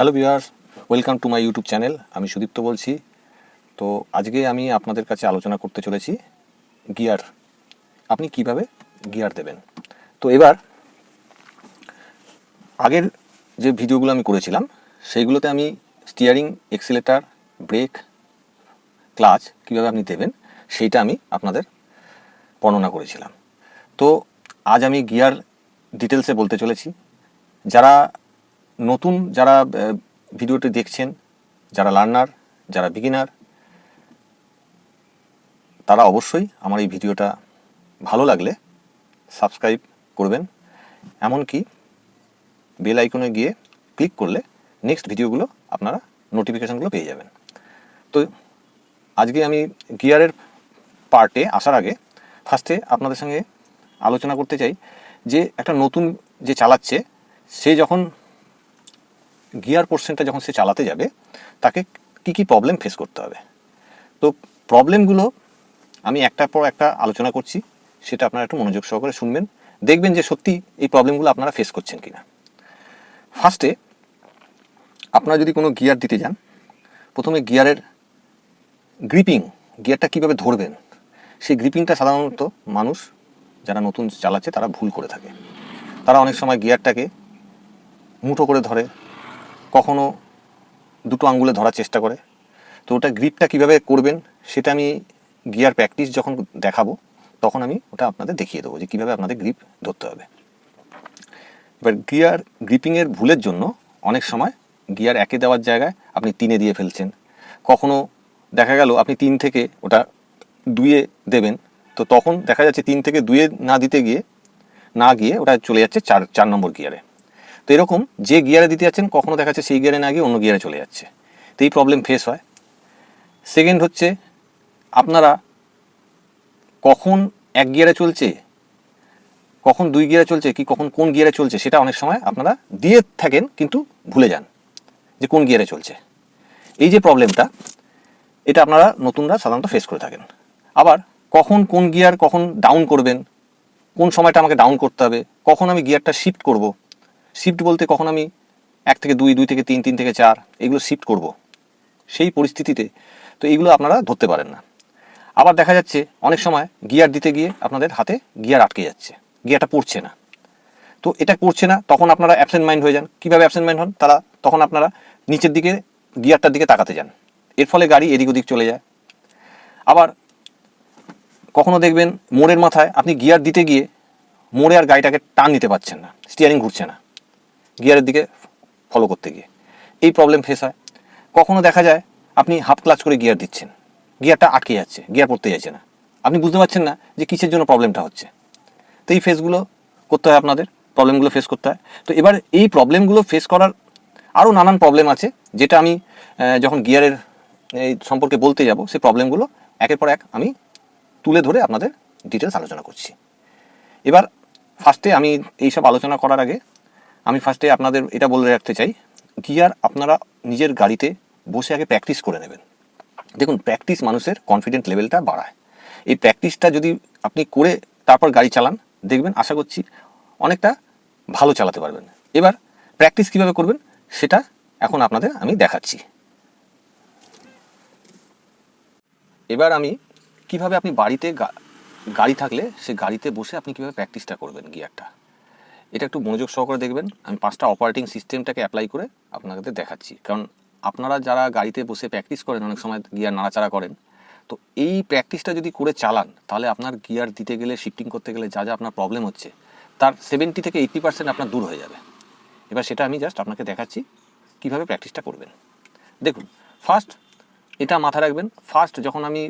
Hello viewers welcome to my YouTube channel আমি সুদীপ্ত বলছি। তো আজকে আমি আপনাদের কাছে আলোচনা করতে চলেছি গিয়ার। আপনি কীভাবে গিয়ার দেবেন? তো এবার আগের যে ভিডিওগুলো আমি করেছিলাম, সেইগুলোতে আমি স্টিয়ারিং এক্সিলেটার ব্রেক ক্লাচ কীভাবে আপনি দেবেন, সেইটা আমি আপনাদের বর্ণনা করেছিলাম। তো আজ আমি গিয়ার ডিটেলসে বলতে চলেছি। যারা নতুন যারা ভিডিওটি দেখছেন, যারা লার্নার, যারা বিগিনার, তারা অবশ্যই আমার এই ভিডিওটা ভালো লাগলে সাবস্ক্রাইব করবেন। এমনকি বেল আইকনে গিয়ে ক্লিক করলে নেক্সট ভিডিওগুলো আপনারা নোটিফিকেশানগুলো পেয়ে যাবেন। তো আজকে আমি গিয়ারের পার্টে আসার আগে ফার্স্টে আপনাদের সঙ্গে আলোচনা করতে চাই যে একটা নতুন যে চালাচ্ছে, সে যখন গিয়ার পোর্শনটা যখন সে চালাতে যাবে, তাকে কি কি প্রবলেম ফেস করতে হবে? তো প্রবলেমগুলো আমি একটার পর একটা আলোচনা করছি, সেটা আপনারা একটু মনোযোগ সহকারে শুনবেন। দেখবেন যে সত্যি এই প্রবলেমগুলো আপনারা ফেস করছেন কিনা। ফার্স্টে আপনারা যদি কোনো গিয়ার দিতে যান, প্রথমে গিয়ারের গ্রিপিং গিয়ারটা কীভাবে ধরবেন, সেই গ্রিপিংটা সাধারণত মানুষ যারা নতুন চালাচ্ছে তারা ভুল করে থাকে। তারা অনেক সময় গিয়ারটাকে মুঠো করে ধরে কখনো দুটো আঙ্গুলে ধরার চেষ্টা করে। তো ওটা গ্রিপটা কীভাবে করবেন সেটা আমি গিয়ার প্র্যাকটিস যখন দেখাবো, তখন আমি ওটা আপনাদের দেখিয়ে দেবো যে কীভাবে আপনাদের গ্রিপ ধরতে হবে। এবার গিয়ার গ্রিপিংয়ের ভুলের জন্য অনেক সময় গিয়ার একে দেওয়ার জায়গায় আপনি তিনে দিয়ে ফেলছেন। কখনো দেখা গেল আপনি তিন থেকে ওটা দুইয়ে দেবেন, তো তখন দেখা যাচ্ছে তিন থেকে দুইয়ে না দিতে গিয়ে, না গিয়ে ওটা চলে যাচ্ছে চার চার নম্বর গিয়ারে তো এরকম যে গিয়ারে দিতে যাচ্ছেন কখনও দেখা যাচ্ছে সেই গিয়ারে না গিয়ে অন্য গিয়ারে চলে যাচ্ছে। তো এই প্রবলেম ফেস হয়। সেকেন্ড হচ্ছে, আপনারা কখন এক গিয়ারে চলছে, কখন দুই গিয়ারে চলছে, কি কখন কোন গিয়ারে চলছে, সেটা অনেক সময় আপনারা দিয়ে থাকেন, কিন্তু ভুলে যান যে কোন গিয়ারে চলছে। এই যে প্রবলেমটা এটা আপনারা নতুনরা সাধারণত ফেস করে থাকেন। আবার কখন কোন গিয়ার কখন ডাউন করবেন, কোন সময়টা আমাকে ডাউন করতে হবে, কখন আমি গিয়ারটা শিফট করব শিফট বলতে কখন আমি এক থেকে দুই দুই থেকে তিন তিন থেকে চার এগুলো শিফট করব। সেই পরিস্থিতিতে তো এইগুলো আপনারা ধরতে পারেন না। আবার দেখা যাচ্ছে অনেক সময় গিয়ার দিতে গিয়ে আপনাদের হাতে গিয়ার আটকে যাচ্ছে গিয়ারটা পড়ছে না। তো এটা পড়ছে না, তখন আপনারা অ্যাবসেন্ট মাইন্ড হয়ে যান। কীভাবে অ্যাবসেন্ট মাইন্ড হন? তারা তখন আপনারা নিচের দিকে গিয়ারটার দিকে তাকাতে যান। এর ফলে গাড়ি এদিক ওদিক চলে যায়। আবার কখনো দেখবেন মোড়ের মাথায় আপনি গিয়ার দিতে গিয়ে মোড়ে আর গাড়িটাকে টান নিতে পারছেন না স্টিয়ারিং ঘুরছে না। গিয়ারের দিকে ফলো করতে গিয়ে। এই প্রবলেম ফেস হয়। কখনো দেখা যায় আপনি হাফ ক্লাচ করে গিয়ার দিচ্ছেন। গিয়ারটা আটকে যাচ্ছে গিয়ার পড়তে যাচ্ছে না। আপনি বুঝতে পারছেন না যে কিসের জন্য প্রবলেমটা হচ্ছে। তো এই ফেসগুলো করতে হয় আপনাদের প্রবলেমগুলো ফেস করতে হয়। তো এবার এই প্রবলেমগুলো ফেস করার আরও নানান প্রবলেম আছে, যেটা আমি যখন গিয়ারের, এই সম্পর্কে বলতে যাব, সেই প্রবলেমগুলো একের পর এক আমি তুলে ধরে আপনাদের ডিটেলস আলোচনা করছি। এবার ফার্স্টে আমি এইসব আলোচনা করার আগে আমি ফার্স্টে আপনাদের এটা বলে রাখতে চাই গিয়ার আপনারা নিজের গাড়িতে বসে আগে প্র্যাকটিস করে নেবেন। দেখুন প্র্যাকটিস মানুষের কনফিডেন্ট লেভেলটা বাড়ায়। এই প্র্যাকটিসটা যদি আপনি করে তারপর গাড়ি চালান, দেখবেন, আশা করছি অনেকটা ভালো চালাতে পারবেন। এবার প্র্যাকটিস কীভাবে করবেন, সেটা এখন আপনাদের আমি দেখাচ্ছি। এবার আমি কীভাবে আপনি বাড়িতে গাড়ি থাকলে সে গাড়িতে বসে আপনি কীভাবে প্র্যাকটিসটা করবেন গিয়ারটা এটা একটু মনোযোগ সহকারে দেখবেন। আমি পাঁচটা অপারেটিং সিস্টেমটাকে অ্যাপ্লাই করে আপনাদের দেখাচ্ছি। কারণ আপনারা যারা গাড়িতে বসে প্র্যাকটিস করেন, অনেক সময় গিয়ার নাড়াচাড়া করেন, তো এই প্র্যাকটিসটা যদি করে চালান, তাহলে আপনার গিয়ার দিতে গেলে শিফটিং করতে গেলে যা যা আপনার প্রবলেম হচ্ছে, তার সেভেন্টি থেকে এইট্টি পার্সেন্ট আপনার দূর হয়ে যাবে। এবার সেটা আমি জাস্ট আপনাকে দেখাচ্ছি কীভাবে প্র্যাকটিসটা করবেন। দেখুন ফার্স্ট এটা মাথায় রাখবেন ফার্স্ট যখন আমি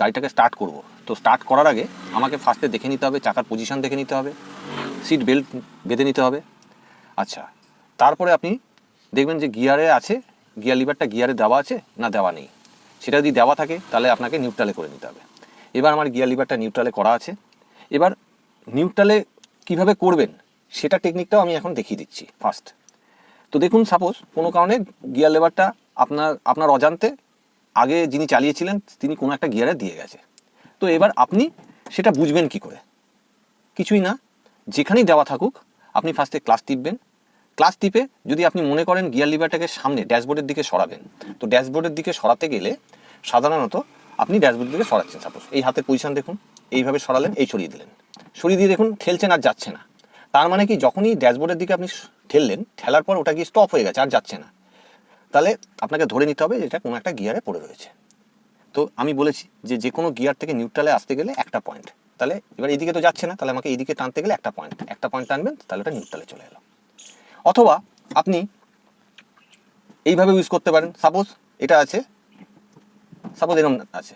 গাড়িটাকে স্টার্ট করব, তো স্টার্ট করার আগে আমাকে ফার্স্টে দেখে নিতে হবে, চাকার পজিশন দেখে নিতে হবে। সিট বেল্ট বেঁধে নিতে হবে। আচ্ছা তারপরে আপনি দেখবেন যে গিয়ারে আছে, গিয়ার লিভারটা গিয়ারে দেওয়া আছে না দেওয়া নেই। সেটা যদি দেওয়া থাকে, তাহলে আপনাকে নিউট্রালে করে নিতে হবে। এবার আমার গিয়ার লিভারটা নিউট্রালে করা আছে। এবার নিউট্রালে কীভাবে করবেন, সেটা টেকনিকটাও আমি এখন দেখিয়ে দিচ্ছি ফার্স্ট। তো দেখুন, সাপোজ কোনো কারণে গিয়ার লেভারটা আপনার আপনার অজান্তে আগে যিনি চালিয়েছিলেন, তিনি কোনো একটা গিয়ারে দিয়ে গেছে। তো এবার আপনি সেটা বুঝবেন কি করে? কিছুই না। যেখানেই দেওয়া থাকুক, আপনি ফার্স্টে ক্লাস টিপবেন। ক্লাস টিপে যদি আপনি মনে করেন গিয়ার লিভারটাকে সামনে ড্যাশবোর্ডের দিকে সরাবেন, তো ড্যাশবোর্ডের দিকে সরাতে গেলে সাধারণত আপনি ড্যাশবোর্ডের দিকে সরাচ্ছেন সাপোজ এই হাতের পজিশন দেখুন, এইভাবে সরালেন, এই সরিয়ে দিলেন। সরিয়ে দিয়ে দেখুন, ঠেলছেন আর যাচ্ছে না। তার মানে কি, যখনই ড্যাশবোর্ডের দিকে আপনি ঠেললেন, ঠেলার পর ওটা কি স্টপ হয়ে গেছে, আর যাচ্ছে না। তাহলে আপনাকে ধরে নিতে হবে এটা কোনো একটা গিয়ারে পড়ে রয়েছে। তো আমি বলেছি যে যে কোনো গিয়ার থেকে নিউট্রালে আসতে গেলে একটা পয়েন্ট তাহলে এবার এইদিকে তো যাচ্ছে না, তাহলে আমাকে এইদিকে টানতে গেলে একটা পয়েন্ট একটা পয়েন্ট টানবেন তাহলে ওটা নিউট্রালে চলে এলো। অথবা আপনি এইভাবে ইউজ করতে পারেন। সাপোজ এটা আছে সাপোজ এরকম আছে।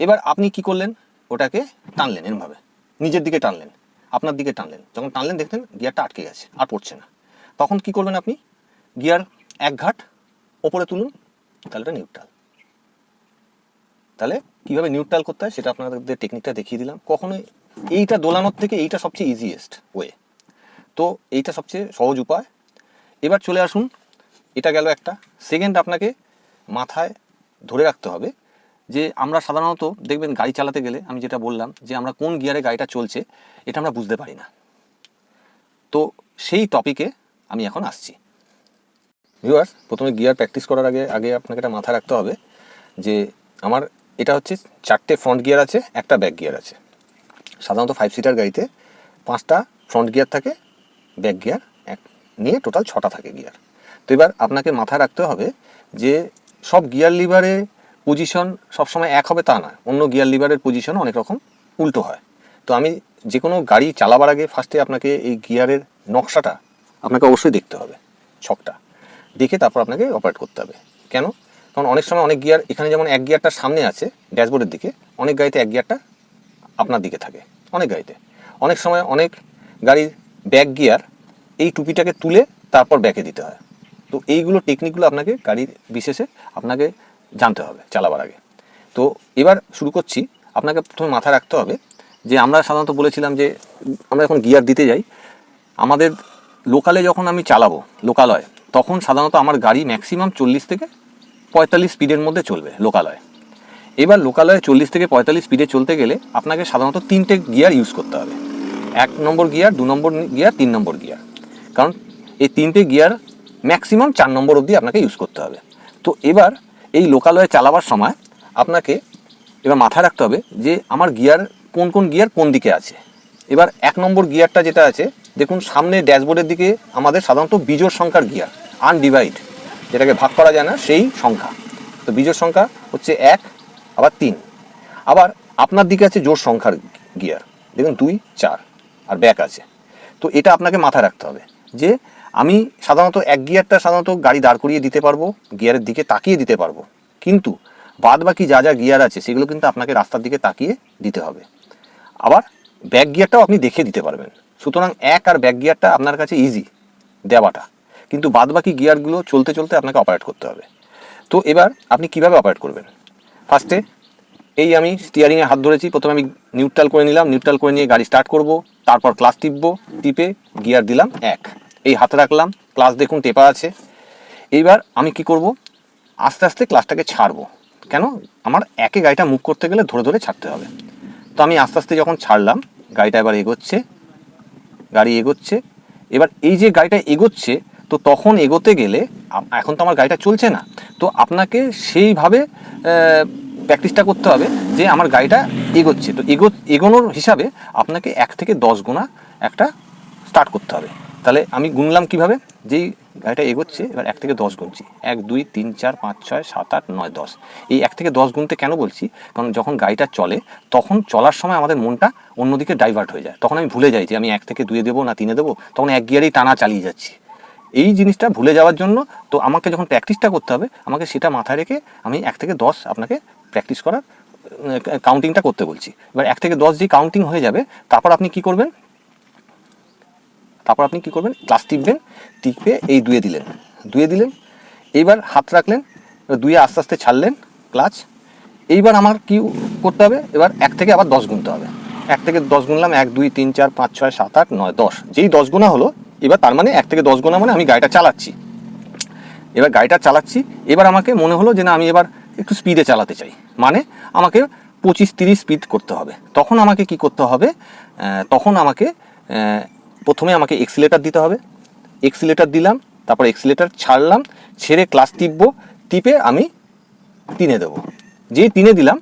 এবার আপনি কি করলেন? ওটাকে টানলেন এরমভাবে। নিজের দিকে টানলেন, আপনার দিকে টানলেন। যখন টানলেন দেখতেন গিয়ারটা আটকে গেছে, আর পড়ছে না। তখন কি করবেন আপনি? গিয়ার এক ঘাট, ওপরে তুলুন, তাহলে এটা নিউট্রাল তাহলে কীভাবে নিউট্রাল করতে হয় সেটা আপনাদের টেকনিকটা দেখিয়ে দিলাম। কখনোই এইটা দোলানোর থেকে এইটা সবচেয়ে ইজিয়েস্ট ওয়ে তো এইটা সবচেয়ে সহজ উপায়। এবার চলে আসুন, এটা গেল একটা। সেকেন্ড আপনাকে মাথায় ধরে রাখতে হবে যে আমরা সাধারণত দেখবেন গাড়ি চালাতে গেলে আমি যেটা বললাম যে আমরা কোন গিয়ারে গাড়িটা চলছে, এটা আমরা বুঝতে পারি না। তো সেই টপিকে আমি এখন আসছি। ভিউয়ার্স প্রথমে গিয়ার প্র্যাকটিস করার আগে আগে আপনাকে এটা মাথায় রাখতে হবে যে আমার এটা হচ্ছে চারটে ফ্রন্ট গিয়ার আছে, একটা ব্যাক গিয়ার আছে। সাধারণত ফাইভ সিটার গাড়িতে পাঁচটা ফ্রন্ট গিয়ার থাকে ব্যাক গিয়ার এক, নিয়ে টোটাল ছটা থাকে গিয়ার তো এবার আপনাকে মাথায় রাখতে হবে যে সব গিয়ার লিভারে পজিশন সবসময় এক হবে তা না অন্য গিয়ার লিভারের পজিশন অনেক রকম উল্টো হয়। তো আমি যে কোনো গাড়ি চালাবার আগে ফার্স্টে আপনাকে এই গিয়ারের নকশাটা আপনাকে অবশ্যই দেখতে হবে, ছকটা। দেখে তারপর আপনাকে অপারেট করতে হবে। কেন? কারণ অনেক সময় অনেক গিয়ার এখানে যেমন এক গিয়ারটা সামনে আছে ড্যাশবোর্ডের দিকে, অনেক গাড়িতে এক গিয়ারটা আপনার দিকে থাকে, অনেক গাড়িতে। অনেক সময় অনেক গাড়ির ব্যাক গিয়ার এই টুপিটাকে তুলে তারপর ব্যাকে দিতে হয়। তো এইগুলো টেকনিকগুলো আপনাকে গাড়ির বিশেষে আপনাকে জানতে হবে চালাবার আগে। তো এবার শুরু করছি, আপনাকে প্রথমে মাথায় রাখতে হবে যে আমরা সাধারণত বলেছিলাম যে আমরা যখন গিয়ার দিতে যাই। আমাদের লোকালে যখন আমি চালাবো, লোকালয়, তখন সাধারণত আমার গাড়ি ম্যাক্সিমাম চল্লিশ থেকে পঁয়তাল্লিশ স্পিডের মধ্যে চলবে লোকালয়। এবার লোকালয়ে চল্লিশ থেকে পঁয়তাল্লিশ স্পিডে চলতে গেলে আপনাকে সাধারণত তিনটে গিয়ার ইউজ করতে হবে। এক নম্বর গিয়ার, দু নম্বর গিয়ার, তিন নম্বর গিয়ার। কারণ এই তিনটে গিয়ার ম্যাক্সিমাম চার নম্বর অবধি আপনাকে ইউজ করতে হবে। তো এবার এই লোকালয়ে চালাবার সময় আপনাকে এবার মাথায় রাখতে হবে যে আমার গিয়ার কোন কোন গিয়ার কোন দিকে আছে। এবার এক নম্বর গিয়ারটা যেটা আছে, দেখুন সামনে ড্যাশবোর্ডের দিকে আমাদের সাধারণত বিজোড় সংখ্যার গিয়ার আনডিভাইড যেটাকে ভাগ করা যায় না, সেই সংখ্যা। তো বিজোড় সংখ্যা হচ্ছে এক, আবার তিন। আবার আপনার দিকে আছে জোর সংখ্যার গিয়ার দেখুন, দুই, চার, আর ব্যাক আছে। তো এটা আপনাকে মাথায় রাখতে হবে যে আমি সাধারণত এক গিয়ারটা সাধারণত গাড়ি দাঁড় করিয়ে দিতে পারব গিয়ারের দিকে তাকিয়ে দিতে পারব। কিন্তু বাদ বাকি যা যা গিয়ার আছে, সেগুলো কিন্তু আপনাকে রাস্তার দিকে তাকিয়ে দিতে হবে। আবার ব্যাক গিয়ারটাও আপনি দেখে দিতে পারবেন। সুতরাং এক আর ব্যাক গিয়ারটা আপনার কাছে ইজি দেওয়াটা। কিন্তু বাদ বাকি গিয়ারগুলো চলতে চলতে আপনাকে অপারেট করতে হবে। তো এবার আপনি কীভাবে অপারেট করবেন? ফার্স্টে এই আমি স্টিয়ারিংয়ে হাত ধরেছি, প্রথমে আমি নিউট্রাল করে নিলাম নিউট্রাল করে নিয়ে গাড়ি স্টার্ট করব, তারপর ক্লাস টিপবো, টিপে গিয়ার দিলাম এক। এই হাতে রাখলাম ক্লাস দেখুন টেপা আছে। এইবার আমি কি করব? আস্তে আস্তে ক্লাসটাকে ছাড়বো। কেন? আমার একে গাড়িটা মুভ করতে গেলে ধরে ধরে ছাড়তে হবে। তো আমি আস্তে আস্তে যখন ছাড়লাম, গাড়িটা এবার এগোচ্ছে, গাড়ি এগোচ্ছে। এবার এই যে গাড়িটা এগোচ্ছে তো তখন এগোতে গেলে এখন তো আমার গাড়িটা চলছে না। তো আপনাকে সেইভাবে প্র্যাকটিসটা করতে হবে যে আমার গাড়িটা এগোচ্ছে। তো এগো, এগোনোর হিসাবে আপনাকে এক থেকে দশ গুণা একটা স্টার্ট করতে হবে। তাহলে আমি গুনলাম কীভাবে? যেই গাড়িটা এগোচ্ছে, এবার এক থেকে দশ গুনছি। এক, দুই, তিন, চার, পাঁচ, ছয়, সাত, আট, নয়, দশ। এই এক থেকে দশ গুনতে কেন বলছি? কারণ যখন গাড়িটা চলে, তখন চলার সময় আমাদের মনটা অন্যদিকে ডাইভার্ট হয়ে যায়। তখন আমি ভুলে যাই যে আমি এক থেকে দুয়ে দেবো না তিনে দেবো। তখন এক গিয়ারেই টানা চালিয়ে যাচ্ছি। এই জিনিসটা ভুলে যাওয়ার জন্য তো আমাকে যখন প্র্যাকটিসটা করতে হবে, আমাকে সেটা মাথায় রেখে আমি এক থেকে দশ আপনাকে প্র্যাকটিস করার কাউন্টিংটা করতে বলছি। এবার এক থেকে দশ যে কাউন্টিং হয়ে যাবে, তারপর আপনি কি করবেন? তারপর আপনি কি করবেন? ক্লাস টিপবেন, টিপে এই দুয়ে দিলেন দুয়ে দিলেন এইবার হাত রাখলেন, এবার দুয়ে আস্তে আস্তে ছাড়লেন ক্লাচ এইবার আমার কি করতে হবে? এবার এক থেকে আবার দশ গুনতে হবে। এক থেকে দশ গুনলাম, এক, দুই, তিন, চার, পাঁচ, ছয়, সাত, আট, নয়, দশ, যেই দশ গুণা হলো এবার তার মানে এক থেকে দশ গুণা মানে আমি গাড়িটা চালাচ্ছি। এবার গাড়িটা চালাচ্ছি, এবার আমাকে মনে হলো যে না, আমি এবার একটু স্পিডে চালাতে চাই। মানে আমাকে পঁচিশ তিরিশ স্পিড করতে হবে। তখন আমাকে কি করতে হবে? তখন আমাকে প্রথমে আমাকে এক্সিলেটার দিতে হবে। এক্সিলেটার দিলাম, তারপর এক্সিলেটার ছাড়লাম, ছেড়ে ক্লাস টিপবো, টিপে আমি তিনে দেবো। যেই তিনে দিলাম,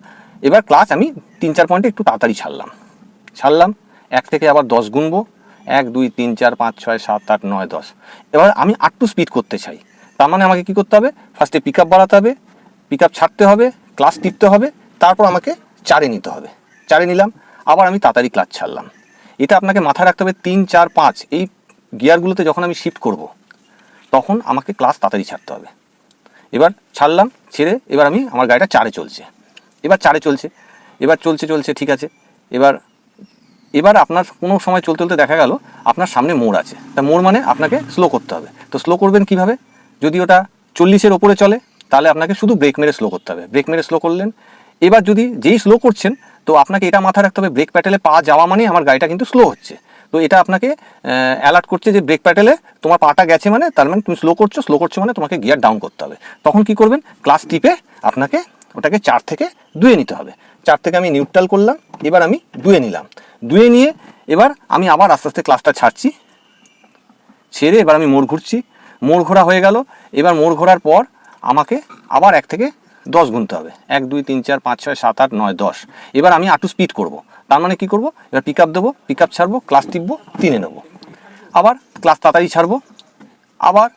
এবার ক্লাস আমি তিন চার পয়েন্টে একটু তাড়াতাড়ি ছাড়লাম। ছাড়লাম, এক থেকে আবার দশ গুনবো। এক, দুই, তিন, চার, পাঁচ, ছয়, সাত, আট, নয়, দশ। এবার আমি আটটু স্পিড করতে চাই। তার মানে আমাকে কি করতে হবে? ফার্স্টে পিক আপ বাড়াতে হবে পিক আপ ছাড়তে হবে ক্লাস টিপতে হবে, তারপর আমাকে চারে নিতে হবে। চারে নিলাম, আবার আমি তাড়াতাড়ি ক্লাস ছাড়লাম। এটা আপনাকে মাথায় রাখতে হবে, তিন, চার, পাঁচ, এই গিয়ারগুলোতে যখন আমি শিফট করব, তখন আমাকে ক্লাস তাড়াতাড়ি ছাড়তে হবে। এবার ছাড়লাম, ছেড়ে এবার আমি, আমার গাড়িটা চারে চলছে। এবার চারে চলছে, এবার চলছে চলছে, ঠিক আছে। এবার এবার আপনার কোনো সময় চলতে চলতে দেখা গেল, আপনার সামনে মোড় আছে। তা মোড় মানে আপনাকে স্লো করতে হবে। তো স্লো করবেন কীভাবে? যদি ওটা চল্লিশের ওপরে চলে, তাহলে আপনাকে শুধু ব্রেক মেরে স্লো করতে হবে। ব্রেক মেরে স্লো করলেন। এবার যদি যেই স্লো করছেন, তো আপনাকে এটা মাথায় রাখতে হবে ব্রেক প্যাটেলে পা যাওয়া মানে আমার গাড়িটা কিন্তু স্লো হচ্ছে। তো এটা আপনাকে অ্যালার্ট করছে যে ব্রেক প্যাটেলে তোমার পাটা গেছে মানে তার মানে তুমি স্লো করছ স্লো করছ মানে তোমাকে গিয়ার ডাউন করতে হবে। তখন কি করবেন? ক্লাস টিপে আপনাকে ওটাকে চার থেকে দুয়ে নিতে হবে। চার থেকে আমি নিউট্রাল করলাম, এবার আমি দুয়ে নিলাম। দুয়ে নিয়ে এবার আমি আবার আস্তে আস্তে ক্লাসটা ছাড়ছি। ছেড়ে এবার আমি মোড় ঘুরছি। মোড় ঘোরা হয়ে গেল। এবার মোড় ঘোরার পর আমাকে আবার এক থেকে দশ গুনতে হবে। এক, দুই, তিন, চার, পাঁচ, ছয়, সাত, আট, নয়, দশ। এবার আমি আটু স্পিড করব। তার মানে কি করব? এবার পিক আপ দেবো পিক আপ ছাড়বো ক্লাস টিপবো, তিনে নেব। আবার ক্লাস তাড়াতাড়ি ছাড়বো। আবার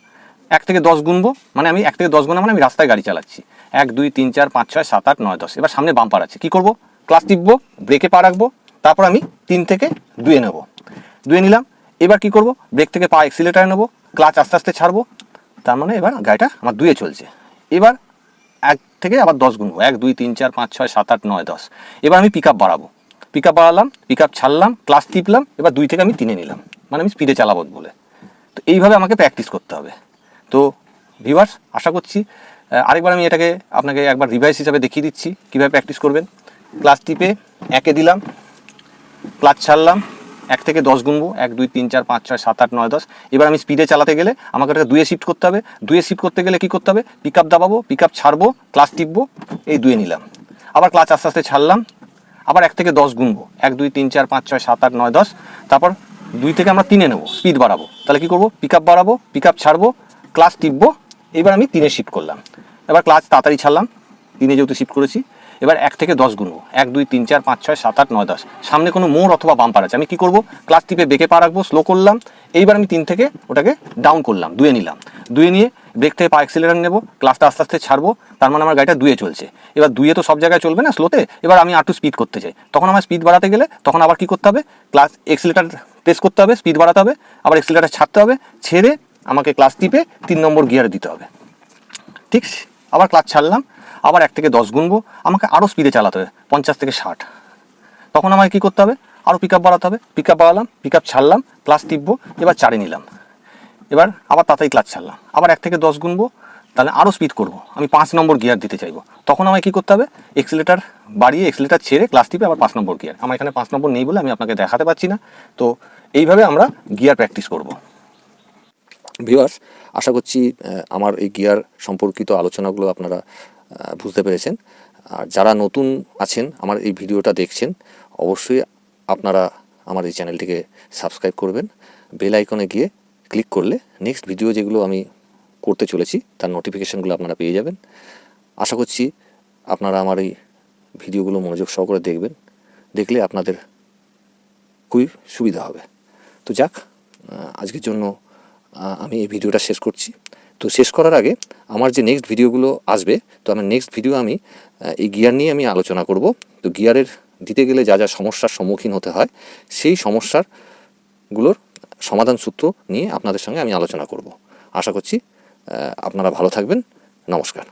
এক থেকে দশ গুনবো। মানে আমি এক থেকে দশ গুণা মানে আমি রাস্তায় গাড়ি চালাচ্ছি। এক, দুই, তিন, চার, পাঁচ, ছয়, সাত, আট, নয়, দশ। এবার সামনে বাম্পার আছে। কি করব? ক্লাস টিপবো ব্রেকে পা রাখব। তারপর আমি তিন থেকে দুয়ে নেব। দুয়ে নিলাম, এবার কি করব? ব্রেক থেকে পা এক্সিলেটারে নেব ক্লাচ আস্তে আস্তে ছাড়বো, তার মানে এবার গাড়িটা আমার দুয়ে চলছে। এবার এক থেকে আবার দশ গুনবো, এক, দুই, তিন, চার, পাঁচ, ছয়, সাত, আট, নয়, দশ। এবার আমি পিক আপ বাড়াবো। পিক আপ বাড়ালাম পিক আপ ছাড়লাম ক্লাস টিপলাম, এবার দুই থেকে আমি তিনে নিলাম। মানে আমি স্পিডে চালাবো বলে। তো এইভাবে আমাকে প্র্যাকটিস করতে হবে। তো ভিভার্স আশা করছি আরেকবার আমি এটাকে আপনাকে একবার রিভাইস হিসাবে দেখিয়ে দিচ্ছি, কীভাবে প্র্যাকটিস করবেন। ক্লাস টিপে একে দিলাম ক্লাচ ছাড়লাম, এক থেকে দশ গুনবো, এক, দুই, তিন, চার, পাঁচ, ছয়, সাত, আট, নয়, দশ। এবার আমি স্পিডে চালাতে গেলে আমাকে ওটাকে দুয়ে শিফট করতে হবে। দুয়ে শিফট করতে গেলে কি করতে হবে? পিক আপ দাবাবো পিক আপ ছাড়বো ক্লাচ টিপবো, এই দুয়ে নিলাম। আবার ক্লাচ আস্তে আস্তে ছাড়লাম, আবার এক থেকে দশ গুনবো, এক, দুই, তিন, চার, পাঁচ, ছয়, সাত, আট, নয়, দশ। তারপর দুই থেকে আমরা তিনে নেব স্পিড বাড়াবো। তাহলে কি করব? পিক আপ বাড়াবো পিক আপ ছাড়বো ক্লাচ টিপবো, এবার আমি তিনে শিফট করলাম। এবার ক্লাচ তাড়াতাড়ি ছাড়লাম, তিনে যেহেতু শিফট করেছি এবার এক থেকে দশ গুনবো এক, দুই, তিন, চার, পাঁচ, ছয়, সাত, আট, নয়, দশ। সামনে কোনো মোড় অথবা বাম্পার আছে। আমি কি করব? ক্লাস টিপে বেঁকে পা রাখব স্লো করলাম। এইবার আমি তিন থেকে ওটাকে ডাউন করলাম, দুয়ে নিলাম। দুয়ে নিয়ে ব্রেক থেকে পা অ্যাক্সিলেটার নেব ক্লাসটা আস্তে আস্তে ছাড়বো। তার মানে আমার গাড়িটা দুয়ে চলছে। এবার দুয়ে তো সব জায়গায় চলবে না স্লোতে এবার আমি আটটু স্পিড করতে চাই। তখন আমার স্পিড বাড়াতে গেলে তখন আবার কি করতে হবে? ক্লাস এক্সিলেটার প্রেস করতে হবে স্পিড বাড়াতে হবে, আবার এক্সিলেটার ছাড়তে হবে, ছেড়ে আমাকে ক্লাস টিপে তিন নম্বর গিয়ার দিতে হবে। ঠিক আবার ক্লাচ ছাড়লাম, আবার এক থেকে দশ গুনবো, আমাকে আরও স্পিডে চালাতে হবে, পঞ্চাশ থেকে ষাট। তখন আমাকে কী করতে হবে? আরও পিক বাড়াতে হবে পিক আপ বাড়ালাম পিক আপ ছাড়লাম ক্লাস টিপবো, এবার চারে নিলাম। এবার আবার তাড়াতাড়ি ক্লাচ ছাড়লাম, আবার এক থেকে দশ গুনবো, তাহলে আরও স্পিড করব, আমি পাঁচ নম্বর গিয়ার দিতে চাইব। তখন আমায় কী করতে হবে? এক্সিলেটার বাড়িয়ে এক্সিলেটার ছেড়ে ক্লাস টিপে আবার পাঁচ নম্বর গিয়ার আমার এখানে পাঁচ নম্বর নেই বলে আমি আপনাকে দেখাতে পারছি না, তো এইভাবে আমরা গিয়ার প্র্যাকটিস করব। ভিউয়ার্স আশা করছি আমার এই গিয়ার সম্পর্কিত আলোচনাগুলো আপনারা বুঝতে পেরেছেন। আর যারা নতুন আছেন, আমার এই ভিডিওটা দেখছেন, অবশ্যই আপনারা আমার এই চ্যানেলটিকে সাবস্ক্রাইব করবেন। বেল আইকনে গিয়ে ক্লিক করলে নেক্সট ভিডিও যেগুলো আমি করতে চলেছি, তার নোটিফিকেশানগুলো আপনারা পেয়ে যাবেন। আশা করছি আপনারা আমার এই ভিডিওগুলো মনোযোগ সহকারে দেখবেন। দেখলে আপনাদের খুবই সুবিধা হবে। তো যাক আজকের জন্য আমি এই ভিডিওটা শেষ করছি। তো শেষ করার আগে আমার যে নেক্সট ভিডিওগুলো আসবে, তো আমার নেক্সট ভিডিও আমি এই গিয়ার নিয়ে আমি আলোচনা করব। তো গিয়ারের দিতে গেলে যা যা সমস্যার সম্মুখীন হতে হয়, সেই সমস্যারগুলোর সমাধান সূত্র নিয়ে আপনাদের সঙ্গে আমি আলোচনা করব। আশা করছি আপনারা ভালো থাকবেন। নমস্কার।